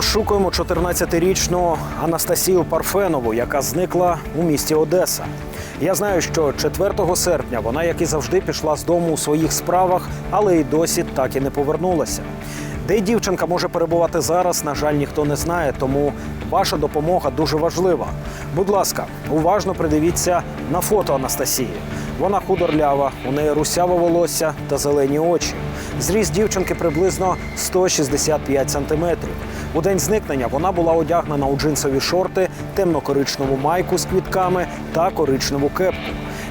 розшукуємо 14-річну Анастасію Парфенову, яка зникла у місті Одеса. Я знаю, що 4 серпня вона, як і завжди, пішла з дому у своїх справах, але й досі так і не повернулася. Де дівчинка може перебувати зараз, на жаль, ніхто не знає, тому ваша допомога дуже важлива. Будь ласка, уважно придивіться на фото Анастасії. Вона худорлява, у неї русяве волосся та зелені очі. Зріст дівчинки приблизно 165 сантиметрів. У день зникнення вона була одягнена у джинсові шорти, темно-коричневу майку з квітками та коричневу кепку.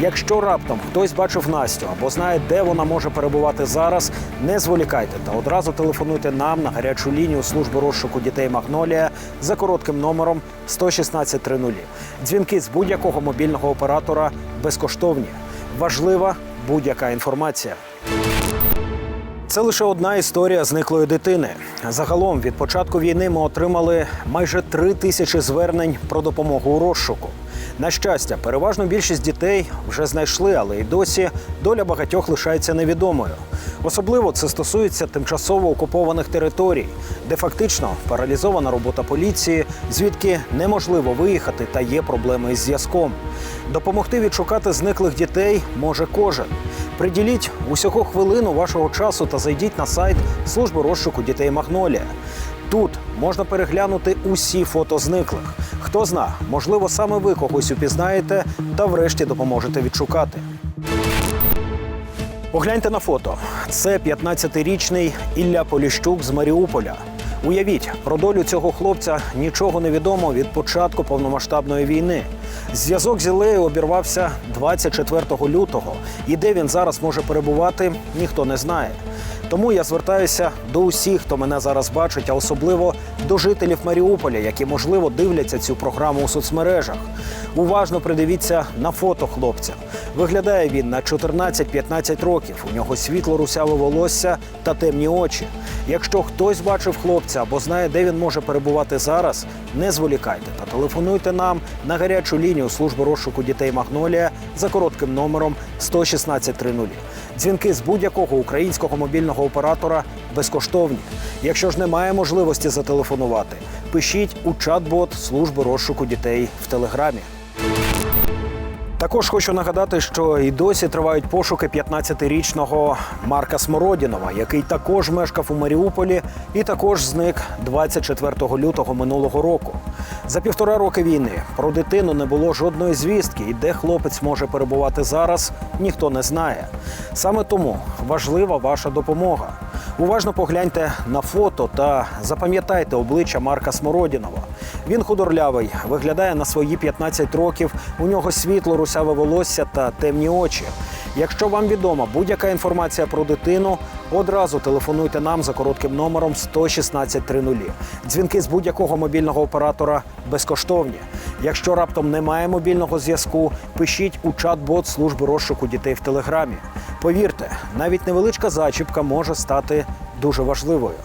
Якщо раптом хтось бачив Настю або знає, де вона може перебувати зараз, не зволікайте та одразу телефонуйте нам на гарячу лінію служби розшуку дітей Магнолія за коротким номером 11630. Дзвінки з будь-якого мобільного оператора безкоштовні. Важлива будь-яка інформація. Це лише одна історія зниклої дитини. Загалом від початку війни ми отримали майже три тисячі звернень про допомогу у розшуку. На щастя, переважно більшість дітей вже знайшли, але й досі доля багатьох лишається невідомою. Особливо це стосується тимчасово окупованих територій, де фактично паралізована робота поліції, звідки неможливо виїхати та є проблеми із зв'язком. Допомогти відшукати зниклих дітей може кожен. Приділіть усього хвилину вашого часу та зайдіть на сайт служби розшуку дітей Магнолія. Тут можна переглянути усі фото зниклих. Хто зна, можливо, саме ви когось упізнаєте та врешті допоможете відшукати. Погляньте на фото. Це 15-річний Ілля Поліщук з Маріуполя. Уявіть, про долю цього хлопця нічого не відомо від початку повномасштабної війни. Зв'язок з Ілею обірвався 24 лютого, і де він зараз може перебувати, ніхто не знає. Тому я звертаюся до усіх, хто мене зараз бачить, а особливо до жителів Маріуполя, які можливо дивляться цю програму у соцмережах. Уважно придивіться на фото хлопця. Виглядає він на 14-15 років. У нього світло русяве волосся та темні очі. Якщо хтось бачив хлопця або знає, де він може перебувати зараз, не зволікайте та телефонуйте нам на гарячу лінію служби розшуку дітей Магнолія за коротким номером 11630. Дзвінки з будь-якого українського мобільного оператора безкоштовні. Якщо ж немає можливості зателефонувати, пишіть у чат-бот служби розшуку дітей в телеграмі. Також хочу нагадати, що і досі тривають пошуки 15-річного Марка Смородінова, який також мешкав у Маріуполі і також зник 24 лютого минулого року. За півтора роки війни про дитину не було жодної звістки, і де хлопець може перебувати зараз, ніхто не знає. Саме тому важлива ваша допомога. Уважно погляньте на фото та запам'ятайте обличчя Марка Смородінова. Він худорлявий, виглядає на свої 15 років. У нього світло, русяве волосся та темні очі. Якщо вам відома будь-яка інформація про дитину, одразу телефонуйте нам за коротким номером 11630. Дзвінки з будь-якого мобільного оператора безкоштовні. Якщо раптом немає мобільного зв'язку, пишіть у чат-бот служби розшуку дітей в телеграмі. Повірте, навіть невеличка зачіпка може стати дуже важливою.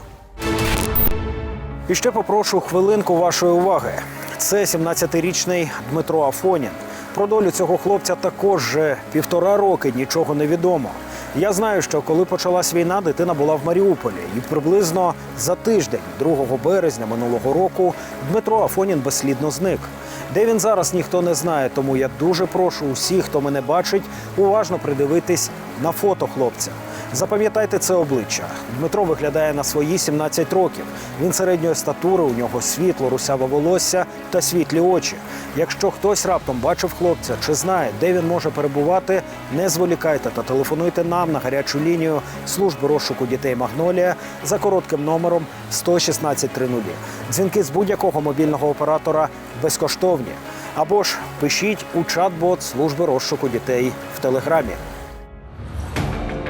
І ще попрошу хвилинку вашої уваги. Це 17-річний Дмитро Афонін. Про долю цього хлопця також вже півтора роки нічого не відомо. Я знаю, що коли почалась війна, дитина була в Маріуполі, і приблизно за тиждень, 2 березня минулого року, Дмитро Афонін безслідно зник. Де він зараз ніхто не знає, тому я дуже прошу усіх, хто мене бачить, уважно придивитись на фото хлопця. Запам'ятайте це обличчя. Дмитро виглядає на свої 17 років. Він середньої статури, у нього світло, русяве волосся та світлі очі. Якщо хтось раптом бачив хлопця чи знає, де він може перебувати, не зволікайте та телефонуйте нам на гарячу лінію служби розшуку дітей Магнолія за коротким номером 11630. Дзвінки з будь-якого мобільного оператора безкоштовні. Або ж пишіть у чат-бот служби розшуку дітей в телеграмі.